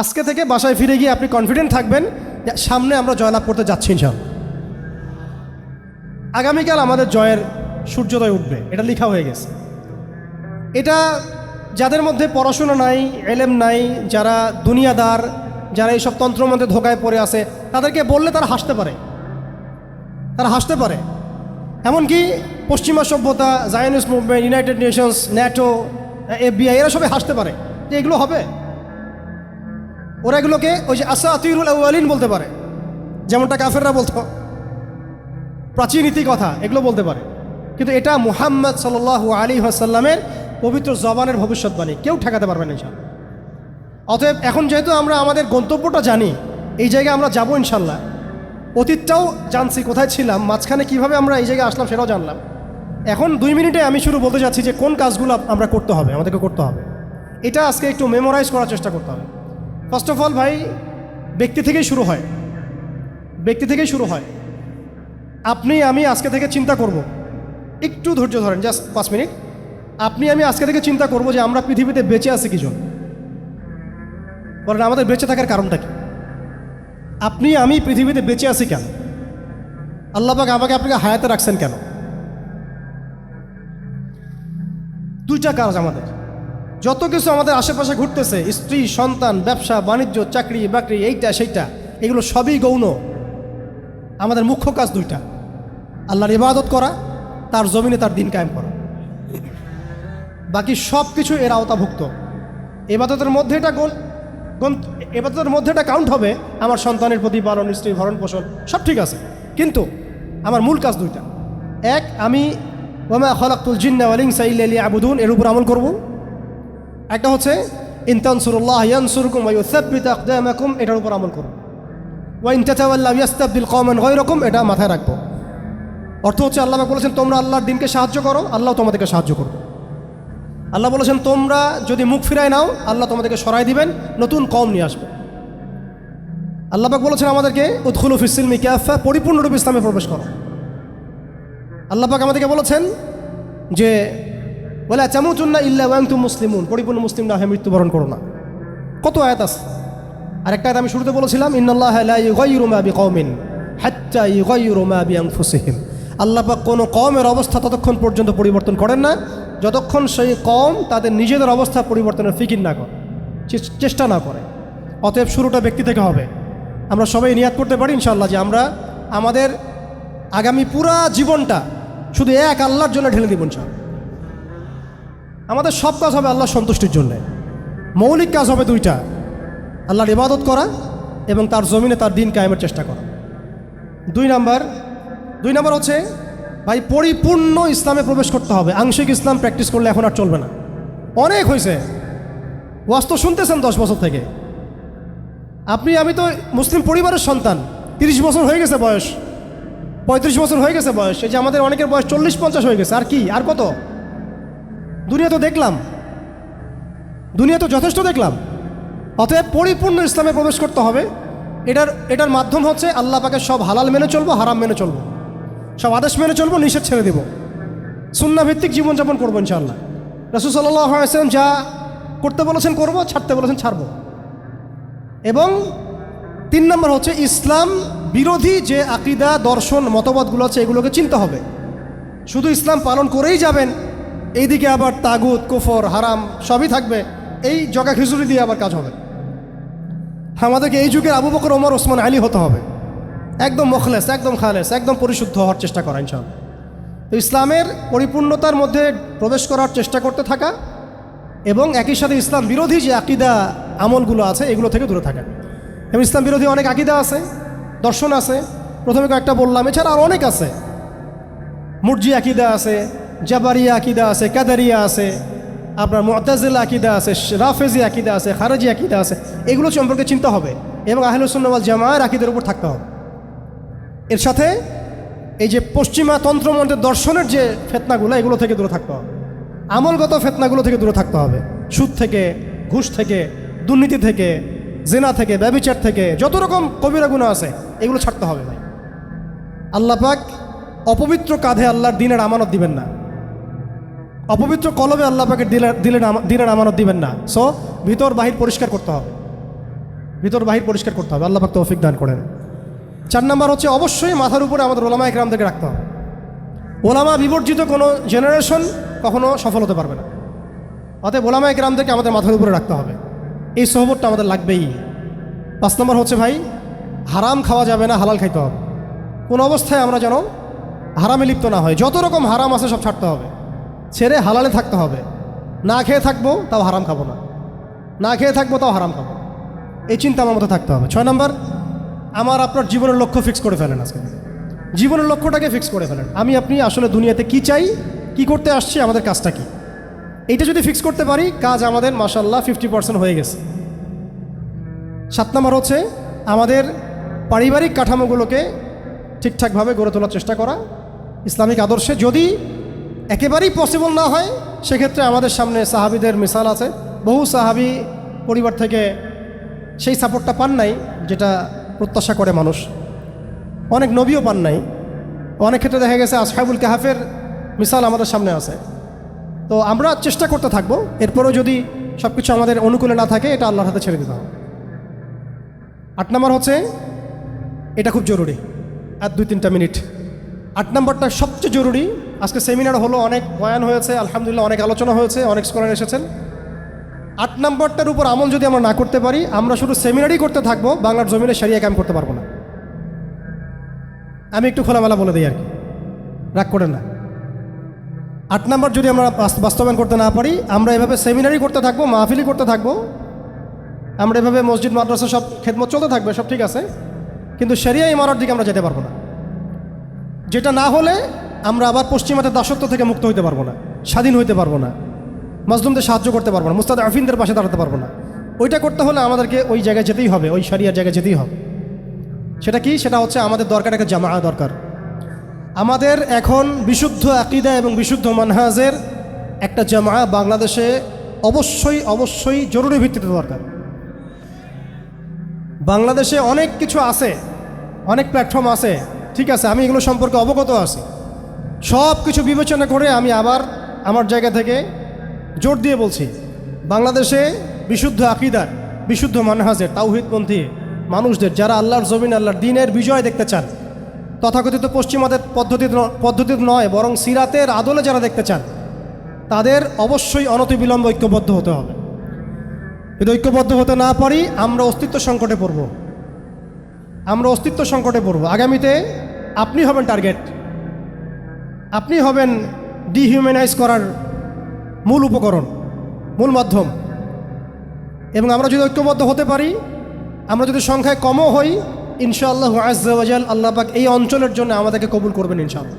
আজকে থেকে বাসায় ফিরে গিয়ে আপনি কনফিডেন্ট থাকবেন সামনে আমরা জয়লাভ করতে যাচ্ছি ইনশাল আগামীকাল আমাদের জয়ের সূর্যোদয় উঠবে, এটা লেখা হয়ে গেছে। এটা যাদের মধ্যে পড়াশোনা নাই, এলেম নাই, যারা দুনিয়াদার, যারা এইসব তন্ত্রের মধ্যে ধোকায় পড়ে আছে, তাদেরকে বললে তারা হাসতে পারে। তারা হাসতে পারে। এমনকি পশ্চিমা সভ্যতা Zionist movement United Nations NATO FBI, এরা সবাই হাসতে পারে যে এগুলো হবে। ওরা এগুলোকে ওই যে আসা আতিরুল আউআলিন বলতে পারে। যেমনটা কাফেররা বলতো। প্রাচীন নীতি কথা, এগুলো বলতে পারে। কিন্তু এটা মুহাম্মদ সাল আলী আসাল্লামের পবিত্র জবানের ভবিষ্যৎবাণী। কেউ ঠেকাতে পারবে না অতএব এখন যেহেতু আমরা আমাদের গন্তব্যটা জানি, এই জায়গায় আমরা যাব ইনশাল্লাহ অতীতটাও জানছি, কোথায় ছিলাম, মাঝখানে কীভাবে আমরা এই জায়গায় আসলাম সেটাও জানলাম। এখন দুই মিনিটে আমি শুরু বলতে চাচ্ছি যে কোন কাজগুলো আমরা করতে হবে, আমাদেরকে করতে হবে। এটা আজকে একটু মেমোরাইজ করার চেষ্টা করতে হবে। ফার্স্ট অফ অল ভাই, ব্যক্তি থেকেই শুরু হয়। ব্যক্তি থেকেই শুরু হয়। আপনি, আমি আজকে থেকে চিন্তা করব। একটু ধৈর্য ধরেন জাস্ট পাঁচ মিনিট। আপনি, আমি আজকে থেকে চিন্তা করব যে আমরা পৃথিবীতে বেঁচে আছি কি জন্য বলেন, আমাদের বেঁচে থাকার কারণটা কি? আপনি, আমি পৃথিবীতে বেঁচে আছি কেন? আল্লাহবাক আমাকে আপনাকে হায়াতে রাখছেন কেন? দুইটা কাজ আমাদের। যত কিছু আমাদের আশেপাশে ঘুরতেছে, স্ত্রী, সন্তান, ব্যবসা, বাণিজ্য, চাকরি, বাকরি, এইটা, সেইটা, এগুলো সবই গৌণ। আমাদের মুখ্য কাজ দুইটা। আল্লাহর ইবাদত করা, তার জমিনে তার দিন কায়েম করা। বাকি সব কিছু এর আওতাভুক্ত। এবাদতের মধ্যে এটা গোল এবাদতের মধ্যে এটা কাউন্ট হবে। আমার সন্তানের প্রতি প্রতিপালন স্ত্রী, ভরণ পোষণ, সব ঠিক আছে। কিন্তু আমার মূল কাজ দুইটা। এক, আমি ওমা খলাকুল জিন্না ওয়ালিং সাইলি আবুদুন এর উপর আমল করব। একটা হচ্ছে ইনতানসুরুল্লাহ ইয়ানসুরকুম ওয়াইউসাব্বিত আকদামাকুম এটার উপর আমল করব ওয়াইন তাতাওয়াল্লাহ ইয়াস্তাবদিল কওমান গায়রাকুম এটা মাথায় রাখব। অর্থ হচ্ছে, আল্লাহ বলেছেন, তোমরা আল্লাহর দিনকে সাহায্য করো, আল্লাহ তোমাদেরকে সাহায্য করবে। আল্লাহ বলেছেন, তোমরা যদি মুখ ফিরায় নাও, আল্লাহ তোমাদেরকে সরাই দিবেন, নতুন কম নিয়ে আসবে। আল্লাহ পাক বলেছেন আমাদেরকে উৎখুল ফিসিলমি ক্যাফা পরিপূর্ণরূপে ইসলামে প্রবেশ করো। আল্লাহ পাক আমাদেরকে বলেছেন যে বলে চামুচুন্না ইল্লা ওয়াংতু মুসলিমুন। পরিপূর্ণ মুসলিম না হয়ে মৃত্যুবরণ করো না। কত আয়াত আছে? আরেকটা আয়াত আমি শুরুতে বলেছিলাম, ইন্নাল্লাহ লা ইউগাইয়িরু মা বিকওমিন হাত্তা ইউগাইয়িরু মা বিআনফুসিহিম। আল্লাহ পাক কোনো কমের অবস্থা ততক্ষণ পর্যন্ত পরিবর্তন করেন না। যতক্ষণ সেই কম তাদের নিজেদের অবস্থা পরিবর্তনের ফিকির না করে চেষ্টা না করে। অতএব শুরুটা ব্যক্তি থেকে হবে। আমরা সবাই নিয়াত করতে পারি ইনশাল্লাহ যে আমরা আমাদের আগামী পুরা জীবনটা শুধু এক আল্লাহর জন্য ঢেলে দিব ইনশাআল্লাহ। আমাদের সব কাজ হবে আল্লাহ সন্তুষ্টির জন্য। মৌলিক কাজ হবে দুইটা। আল্লাহর ইবাদত করা এবং তার জমিনে তার দিন কায়েমের চেষ্টা করা। দুই নাম্বার দুই নাম্বার হচ্ছে, ভাই, পরিপূর্ণ ইসলামে প্রবেশ করতে হবে। আংশিক ইসলাম প্র্যাকটিস করলে এখন আর চলবে না। অনেক হয়েছে। ওয়াজ তো শুনতেছেন দশ বছর থেকে। আপনি, আমি তো মুসলিম পরিবারের সন্তান। তিরিশ বছর হয়ে গেছে বয়স। পঁয়ত্রিশ বছর হয়ে গেছে বয়স। এই যে আমাদের অনেকের বয়স চল্লিশ পঞ্চাশ হয়ে গেছে। আর কি? আর কত? দুনিয়া তো দেখলাম। দুনিয়া তো যথেষ্ট দেখলাম। অতএব পরিপূর্ণ ইসলামে প্রবেশ করতে হবে। এটার এটার মাধ্যম হচ্ছে আল্লাহ পাকে সব হালাল মেনে চলবো, হারাম মেনে চলবো। সব আদেশ মেনে চলবো, নিষেধ ছেড়ে দেবো। সুন্নাভিত্তিক জীবনযাপন করব ইনশাআল্লাহ। রসুল সাল্লাম যা করতে বলেছেন করব, ছাড়তে বলেছেন ছাড়বো। এবং তিন নম্বর হচ্ছে ইসলাম বিরোধী যে আকিদা, দর্শন, মতবাদগুলো আছে, এগুলোকে চিনতে হবে। শুধু ইসলাম পালন করেই যাবেন এইদিকে আবার তাগুত, কুফর, হারাম সবই থাকবে। এই জগা খিচুড়ি দিয়ে আবার কাজ হবে। আমাদেরকে এই যুগের আবু বকর, ওমর, ওসমান, আলী হতে হবে। একদম মখলেস, একদম খালেস, একদম পরিশুদ্ধ হওয়ার চেষ্টা করা ইনশাল্লাহ তো ইসলামের পরিপূর্ণতার মধ্যে প্রবেশ করার চেষ্টা করতে থাকা এবং একই সাথে ইসলাম বিরোধী যে আকিদা, আমলগুলো আছে, এগুলো থেকে দূরে থাকা। এবং ইসলাম বিরোধী অনেক আকিদা আছে, দর্শন আছে। প্রথমে কয়েকটা বললাম, এছাড়া আর অনেক আছে। মুরজি আকিদা আছে জাবারিয়া আকিদা আছে, কাদারিয়া আছে, আপনার মতাজিল আকিদা আছে, রাফেজি আকিদা আছে, খারেজি আকিদা আছে, এগুলো সম্পর্কে চিন্তা হবে এবং আহলুসুন্নওয়াল জামায়ের আকিদের উপর থাকতে হবে। এর সাথে এই যে পশ্চিমা তন্ত্রমন্ত্রের দর্শনের যে ফেতনাগুলো, এগুলো থেকে দূরে থাকতে হবে। আমলগত ফেতনাগুলো থেকে দূরে থাকতে হবে। সুদ থেকে, ঘুষ থেকে, দুর্নীতি থেকে, জেনা থেকে, ব্যবিচার থেকে, যত রকম কবিরা গুণা আছে, এগুলো ছাড়তে হবে ভাই। আল্লাহ পাক অপবিত্র কাঁধে আল্লাহর দিনের আমানত দিবেন না। অপবিত্র কলবে আল্লাহ দিলের আমা- দিনের আমানত দিবেন না। সো ভিতর বাহির পরিষ্কার করতে হবে। ভিতর বাহির পরিষ্কার করতে হবে। আল্লাহ পাক তৌফিক দান করেন। চার নাম্বার হচ্ছে, অবশ্যই মাথার উপরে আমাদের ওলামা একরামদেরকে রাখতে হবে। ওলামা বিবর্জিত কোনো জেনারেশন কখনো সফল হতে পারবে না। অতএব ওলামা একরামদেরকে আমাদের মাথার উপরে রাখতে হবে। এই সহবতটা আমাদের লাগবেই। পাঁচ নম্বর হচ্ছে ভাই, হারাম খাওয়া যাবে না, হালাল খাইতে হবে। কোন অবস্থায় আমরা যেন হারামে লিপ্ত না হয় যত রকম হারাম আছে সব ছাড়তে হবে। ছেড়ে হালালে থাকতে হবে। না খেয়ে থাকব, তাও হারাম খাব না। না খেয়ে থাকব, তাও হারাম খাব এই চিন্তা আমার মতো থাকতে হবে। ছয় নম্বর, আমার আপনার জীবনের লক্ষ্য ফিক্স করে ফেলেন আজকে। জীবনের লক্ষ্যটাকে ফিক্স করে ফেলেন। আমি, আপনি আসলে দুনিয়াতে কি চাই, কি করতে আসছি, আমাদের কাজটা কি? এইটা যদি ফিক্স করতে পারি, কাজ আমাদের মাসাল্লাহ ফিফটি পার্সেন্ট হয়ে গেছে। সাত নম্বর হচ্ছে, আমাদের পারিবারিক কাঠামোগুলোকে ঠিকঠাকভাবে গড়ে তোলার চেষ্টা করা। ইসলামিক আদর্শে যদি একেবারেই পসিবল না হয়, সেক্ষেত্রে আমাদের সামনে সাহাবিদের মিসাল আছে। বহু সাহাবি পরিবার থেকে সেই সাপোর্টটা পান নাই, যেটা প্রত্যাশা করে মানুষ। অনেক নবীও পান নাই। অনেক ক্ষেত্রে দেখা গেছে আসহাবুল কাহাফের মিসাল আমাদের সামনে আছে। তো আমরা চেষ্টা করতে থাকব, এরপরেও যদি সব কিছু আমাদের অনুকূলে না থাকে, এটা আল্লাহর হাতে ছেড়ে দিতে হবে। আট নম্বর হচ্ছে, এটা খুব জরুরি। আর দুই তিনটা মিনিট। আট নম্বরটা সবচেয়ে জরুরি আজকে সেমিনার হলো, অনেক বয়ান হয়েছে, আলহামদুলিল্লাহ অনেক আলোচনা হয়েছে, অনেক স্কলার এসেছেন। আট নম্বরটার উপর আমল যদি আমরা না করতে পারি, আমরা শুধু সেমিনারই করতে থাকব, বাংলার জমিনে সারিয়া কাম করতে পারব না। আমি একটু খোলামেলা বলে দিই আর কি। রাগ করেন না। আট নম্বর যদি আমরা বাস্তবায়ন করতে না পারি, আমরা এভাবে সেমিনারি করতে থাকব মাহফিলি করতে থাকব। আমরা এভাবে মসজিদ, মাদ্রাসা সব খেদমত চলতে থাকবে, সব ঠিক আছে। কিন্তু সেরিয়া ইমারত দিকে আমরা যেতে পারব না। যেটা না হলে আমরা আবার পশ্চিমাদের দাসত্ব থেকে মুক্ত হইতে পারব না, স্বাধীন হইতে পারব না, মাজলুমদের সাহায্য করতে পারব না মুস্তাদ আফিনদের পাশে দাঁড়াতে পারব না। ওইটা করতে হলে আমাদেরকে ওই জায়গায় যেতেই হবে, ওই সারিয়ার জায়গায় যেতেই হবে। সেটা কি? সেটা হচ্ছে আমাদের দরকার একটা জামা দরকার। আমাদের এখন বিশুদ্ধ আকিদা এবং বিশুদ্ধ মানহাজের একটা জামা বাংলাদেশে অবশ্যই অবশ্যই জরুরি ভিত্তিতে দরকার। বাংলাদেশে অনেক কিছু আছে, অনেক প্ল্যাটফর্ম আছে, ঠিক আছে, আমি এগুলো সম্পর্কে অবগত আছি। সব কিছু বিবেচনা করে আমি আবার আমার জায়গা থেকে জোর দিয়ে বলছি, বাংলাদেশে বিশুদ্ধ আকিদার, বিশুদ্ধ মানহাজের, তাওহিদপন্থী মানুষদের, যারা আল্লাহর জমিন, আল্লাহর দিনের বিজয় দেখতে চান, তথাকথিত পশ্চিমাদের পদ্ধতি পদ্ধতির নয়, বরং সিরাতের আদলে যারা দেখতে চান, তাদের অবশ্যই অনতিবিলম্ব ঐক্যবদ্ধ হতে হবে। যদি ঐক্যবদ্ধ হতে না পারি, আমরা অস্তিত্ব সংকটে পড়ব। আমরা অস্তিত্ব সংকটে পড়ব। আগামীতে আপনি হবেন টার্গেট আপনি হবেন ডিহিউম্যানাইজ করার মূল উপকরণ, মূল মাধ্যম। এবং আমরা যদি ঐক্যবদ্ধ হতে পারি, আমরা যদি সংখ্যায় কমও হই, ইনশাআল্লাহ আজাল আল্লাহ পাক এই অঞ্চলের জন্য আমাদেরকে কবুল করবেন ইনশাআল্লাহ।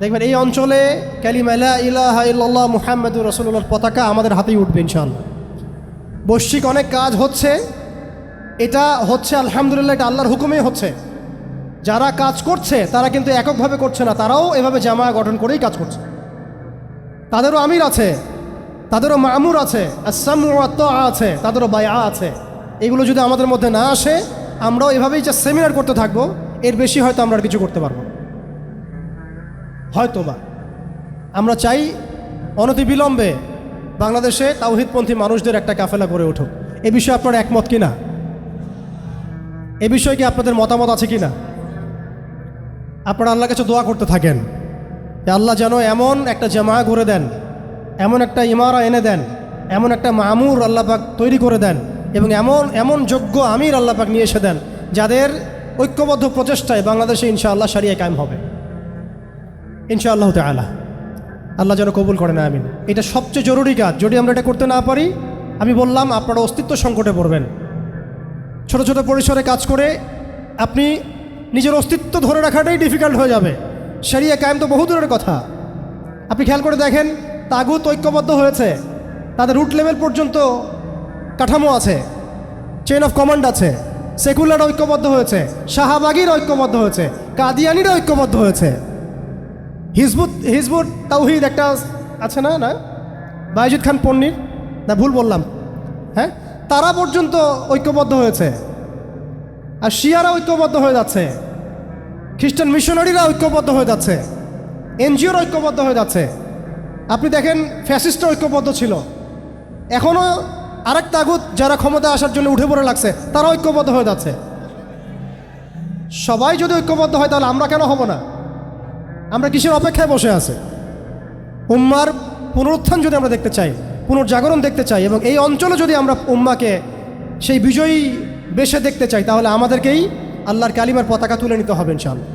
দেখবেন এই অঞ্চলে ক্যালিমালা ইলাহা ইল্লাল্লাহ মুহাম্মদুর রসুল্লাহর পতাকা আমাদের হাতেই উঠবে ইনশাআল্লাহ। বৈশ্বিক অনেক কাজ হচ্ছে, এটা হচ্ছে আলহামদুলিল্লাহ, এটা আল্লাহর হুকুমেই হচ্ছে। যারা কাজ করছে, তারা কিন্তু এককভাবে করছে না। তারাও এভাবে জামা গঠন করেই কাজ করছে। তাদেরও আমির আছে, তাদেরও মামুর আছে আছে, তাদেরও বায়া আছে। এগুলো যদি আমাদের মধ্যে না আসে, আমরাও এভাবেই যে সেমিনার করতে থাকব, এর বেশি হয়তো আমরা কিছু করতে পারব হয়তো বা আমরা চাই অনতিবিলম্বে বাংলাদেশে তাওহিদপন্থী মানুষদের একটা কাফেলা গড়ে উঠুক। এ বিষয়ে আপনার একমত কিনা? এ বিষয়ে কি আপনাদের মতামত আছে কিনা? আপনারা আল্লাহ কাছে দোয়া করতে থাকেন। আল্লাহ যেন এমন একটা জামা করে দেন, এমন একটা ইমারা এনে দেন, এমন একটা মামুর আল্লাহ পাক তৈরি করে দেন এবং এমন এমন যোগ্য আমির আল্লাহ পাক নিয়ে এসে দেন যাদের ঐক্যবদ্ধ প্রচেষ্টায় বাংলাদেশে ইনশাআল্লাহ সারিয়ে কায়েম হবে। ইনশাআল্লাহ তালা আল্লাহ যেন কবুল করেন আমিন। এটা সবচেয়ে জরুরি কাজ। যদি আমরা এটা করতে না পারি, আমি বললাম আপনারা অস্তিত্ব সংকটে পড়বেন। ছোট ছোট পরিসরে কাজ করে আপনি নিজের অস্তিত্ব ধরে রাখাটাই ডিফিকাল্ট হয়ে যাবে। সেরিয়া কায়েম তো বহু দূরের কথা। আপনি খেয়াল করে দেখেন, তাগুত ঐক্যবদ্ধ হয়েছে। তাদের রুট লেভেল পর্যন্ত কাঠামো আছে। চেইন অফ কমান্ড আছে। সেকুলার ঐক্যবদ্ধ হয়েছে। শাহবাগির ঐক্যবদ্ধ হয়েছে। কাদিয়ানিরা ঐক্যবদ্ধ হয়েছে। হিজবুত হিজবুত তাওহিদ একটা আছে না না? বাইজুদ খান পন্নির? না, ভুল বললাম। হ্যাঁ? তারা পর্যন্ত ঐক্যবদ্ধ হয়েছে। আর শিয়ারা ঐক্যবদ্ধ হয়ে যাচ্ছে। খ্রিস্টান মিশনারিরা ঐক্যবদ্ধ হয়ে যাচ্ছে। এনজিওর ঐক্যবদ্ধ হয়ে যাচ্ছে। আপনি দেখেন, ফ্যাসিস্টরা ঐক্যবদ্ধ ছিল। এখনও আরেক তাগুত যারা ক্ষমতা আসার জন্য উঠে পড়ে লাগছে, তারা ঐক্যবদ্ধ হয়ে যাচ্ছে। সবাই যদি ঐক্যবদ্ধ হয়, তাহলে আমরা কেন হব না? আমরা কিসের অপেক্ষায় বসে আছে? উম্মার পুনরুত্থান যদি আমরা দেখতে চাই, পুনর্জাগরণ দেখতে চাই, এবং এই অঞ্চলে যদি আমরা উম্মাকে সেই বিজয়ী বেশে দেখতে চাই, তাহলে আমাদেরকেই আল্লাহর কালিমার পতাকা তুলে নিতে হবে ইনশাআল্লাহ।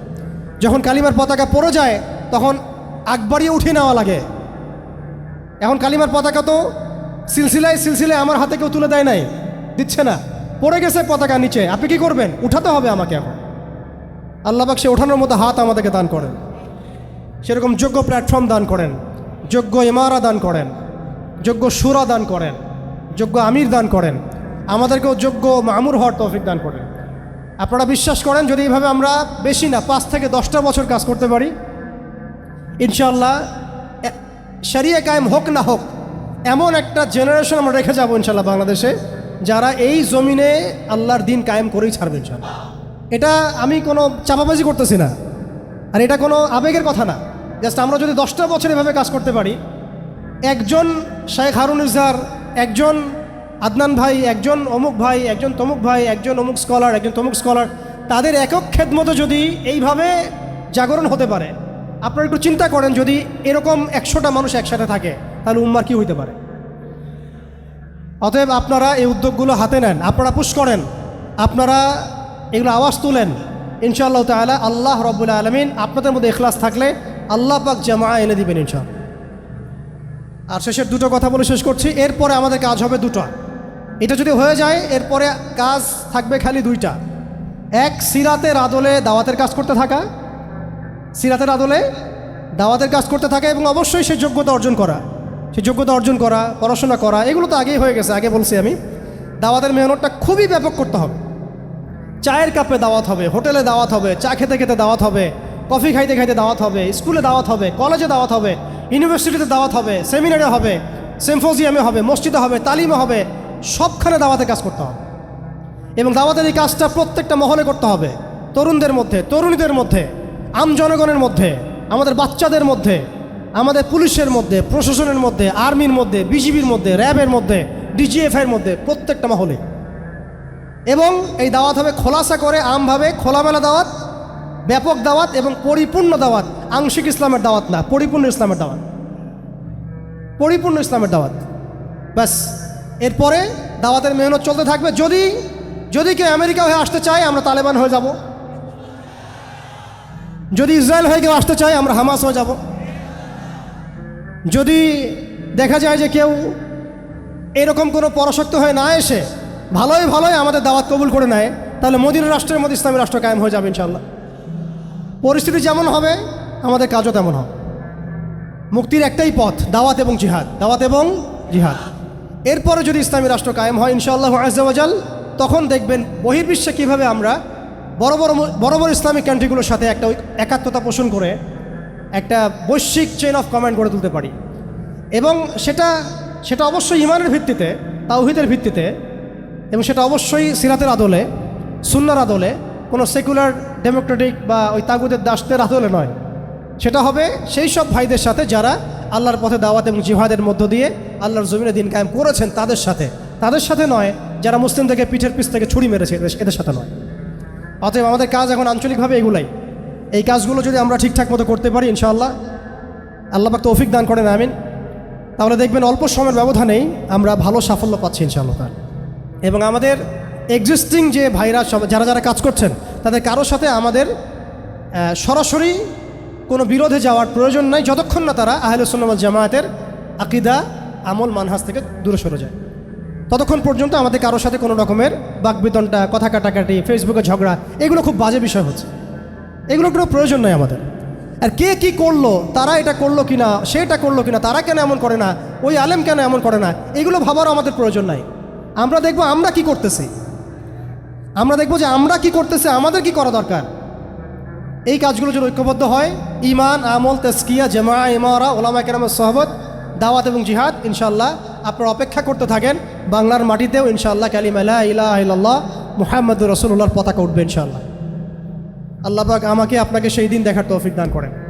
যখন কালিমার পতাকা পড়ে যায়, তখন আকবাড়িয়ে উঠে নেওয়া লাগে। এখন কালিমার পতাকা তো সিলসিলায় সিলসিলায় আমার হাতে কেউ তুলে দেয় নাই, দিচ্ছে না। পড়ে গেছে পতাকা নিচে, আপনি কি করবেন? উঠাতে হবে আমাকে এখন। আল্লাহবাক সে ওঠানোর মতো হাত আমাদেরকে দান করেন। সেরকম যোগ্য প্ল্যাটফর্ম দান করেন, যোগ্য ইমারা দান করেন, যোগ্য সুরা দান করেন, যোগ্য আমির দান করেন। আমাদেরকেও যোগ্য মামুর হওয়ার তৌফিক দান করেন। আপনারা বিশ্বাস করেন, যদি এইভাবে আমরা বেশি না, পাঁচ থেকে দশটা বছর কাজ করতে পারি ইনশাল্লাহ শরিয়া কায়েম হোক না হোক, এমন একটা জেনারেশন আমরা রেখে যাব ইনশাল্লাহ বাংলাদেশে, যারা এই জমিনে আল্লাহর দিন কায়েম করেই ছাড়বে ইনশাল্লাহ এটা আমি কোনো চাপাবাজি করতেছি না, আর এটা কোনো আবেগের কথা না। জাস্ট আমরা যদি দশটা বছর এভাবে কাজ করতে পারি, একজন শেখ হারুন ইজার একজন আদনান ভাই, একজন অমুক ভাই, একজন তমুক ভাই, একজন অমুক স্কলার একজন তমুক স্কলার তাদের একক খেদমতো যদি এইভাবে জাগরণ হতে পারে, আপনারা একটু চিন্তা করেন যদি এরকম একশোটা মানুষ একসাথে থাকে, তাহলে উম্মার কি হইতে পারে? অতএব আপনারা এই উদ্যোগগুলো হাতে নেন, আপনারা পুশ করেন, আপনারা এগুলো আওয়াজ তুলেন, ইনশাআল্লাহ তাআলা আল্লাহ রব্বুল আলমিন আপনাদের মধ্যে এখলাস থাকলে আল্লাহ পাক জামা এনে দিবেন ইনশাআল্লাহ। আর শেষের দুটো কথা বলে শেষ করছি, এরপরে আমাদের কাজ হবে দুটো। এটা যদি হয়ে যায়, এরপরে কাজ থাকবে খালি দুইটা। এক, সিরাতের আদলে দাওয়াতের কাজ করতে থাকা। সিরাতের আদলে দাওয়াতের কাজ করতে থাকা এবং অবশ্যই সেই যোগ্যতা অর্জন করা। সে যোগ্যতা অর্জন করা, পড়াশোনা করা, এগুলো তো আগেই হয়ে গেছে, আগে বলছি আমি। দাওয়াতের মেহনতটা খুবই ব্যাপক করতে হবে। চায়ের কাপে দাওয়াত হবে, হোটেলে দাওয়াত হবে, চা খেতে খেতে দাওয়াত হবে, কফি খাইতে খাইতে দাওয়াত হবে, স্কুলে দাওয়াত হবে, কলেজে দাওয়াত হবে, ইউনিভার্সিটিতে দাওয়াত হবে, সেমিনারে হবে সিম্ফোজিয়ামে হবে, মসজিদে হবে, তালিমে হবে সবখানে দাওয়াতে কাজ করতে হবে। এবং দাওয়াতের এই কাজটা প্রত্যেকটা মহলে করতে হবে। তরুণদের মধ্যে, তরুণীদের মধ্যে, আম জনগণের মধ্যে, আমাদের বাচ্চাদের মধ্যে, আমাদের পুলিশের মধ্যে, প্রশাসনের মধ্যে, আর্মির মধ্যে, বিজিবির মধ্যে, র্যাবের মধ্যে ডিজিএফআইয়ের মধ্যে, প্রত্যেকটা মহলে। এবং এই দাওয়াত হবে খোলাসা করে, আমভাবে খোলামেলা দাওয়াত, ব্যাপক দাওয়াত এবং পরিপূর্ণ দাওয়াত। আংশিক ইসলামের দাওয়াত না, পরিপূর্ণ ইসলামের দাওয়াত। পরিপূর্ণ ইসলামের দাওয়াত। ব্যাস। এরপরে দাওয়াতের মেহনত চলতে থাকবে। যদি যদি কেউ আমেরিকা হয়ে আসতে চায়, আমরা তালেবান হয়ে যাব। যদি ইসরায়েল হয়ে কেউ আসতে চায়, আমরা হামাস হয়ে যাব। যদি দেখা যায় যে কেউ এরকম কোনো পরাশক্ত হয়ে না এসে ভালোই ভালোই আমাদের দাওয়াত কবুল করে নেয়, তাহলে মদিনা রাষ্ট্রের মধ্যে ইসলামী রাষ্ট্র কায়েম হয়ে যাবে ইনশাল্লাহ পরিস্থিতি যেমন হবে, আমাদের কাজও তেমন হবে। মুক্তির একটাই পথ, দাওয়াত এবং জিহাদ। দাওয়াত এবং জিহাদ। এরপরে যদি ইসলামী রাষ্ট্র কায়েম হয়, ইনশাআল্লাহ আজাল তখন দেখবেন বহির্বিশ্বে কীভাবে আমরা বড় বড় বড় বড় ইসলামিক কান্ট্রিগুলোর সাথে একটা একাত্মতা পোষণ করে একটা বৈশ্বিক চেইন অফ কমান্ড গড়ে তুলতে পারি। এবং সেটা সেটা অবশ্যই ইমানের ভিত্তিতে, তাওহিদের ভিত্তিতে, এবং সেটা অবশ্যই সিরাতের আদলে, সুন্নার আদলে, কোনো সেকুলার, ডেমোক্রেটিক বা ওই তাগুদের দাসদের আদলে নয়। সেটা হবে সেই সব ভাইদের সাথে যারা আল্লাহর পথে দাওয়াত এবং জিহাদের মধ্য দিয়ে আল্লাহর জমিনে দিন কায়েম করেছেন তাদের সাথে। তাদের সাথে নয়, যারা মুসলিমদেরকে পিঠের পিছ থেকে ছুরি মেরেছে, এদের- সাথে নয়। অতএব আমাদের কাজ এখন আঞ্চলিকভাবে এগুলাই। এই কাজগুলো যদি আমরা ঠিকঠাক মতো করতে পারি, ইনশাআল্লাহ, আল্লাহ পাক তৌফিক দান করেন, আমিন। তাহলে দেখবেন অল্প সময়ের ব্যবধানেই আমরা ভালো সাফল্য পাচ্ছি, ইনশাআল্লাহ তাআলা। এবং আমাদের এক্সিস্টিং যে ভাইরা যারা যারা কাজ করছেন, তাদের কারোর সাথে আমাদের সরাসরি কোনো বিরোধে যাওয়ার প্রয়োজন নাই, যতক্ষণ না তারা আহলুসন্নামল জামায়াতের আকিদা, আমল, মানহাজ থেকে দূরে সরে যায়। ততক্ষণ পর্যন্ত আমাদের কারোর সাথে কোনো রকমের বাকবিতনটা কথা কাটাকাটি, ফেসবুকে ঝগড়া, এগুলো খুব বাজে বিষয় হচ্ছে। এগুলো কোনো প্রয়োজন নাই আমাদের। আর কে কি করল, তারা এটা করল কি কিনা সেটা করল কিনা, তারা কেন এমন করে না, ওই আলেম কেন এমন করে না, এগুলো ভাবারও আমাদের প্রয়োজন নাই। আমরা দেখব আমরা কি করতেছি। আমরা দেখব যে আমরা কি করতেছি, আমাদের কি করা দরকার? এই কাজগুলো যদি ঐক্যবদ্ধ হয়। ইমান আমল তেস্কিয়া জামা ইমারা ওলামা কেরামের সহবত, দাওয়াত এবং জিহাদ। ইনশাল্লাহ আপনারা অপেক্ষা করতে থাকেন। বাংলার মাটিতেও ইনশাল্লাহ কালিম আল্লাহ মুহাম্মদুর রসুল্লাহর পতাকা উঠবে ইনশাল্লাহ আল্লাহবাক আমাকে আপনাকে সেই দিন দেখার তৌফিক দান করেন।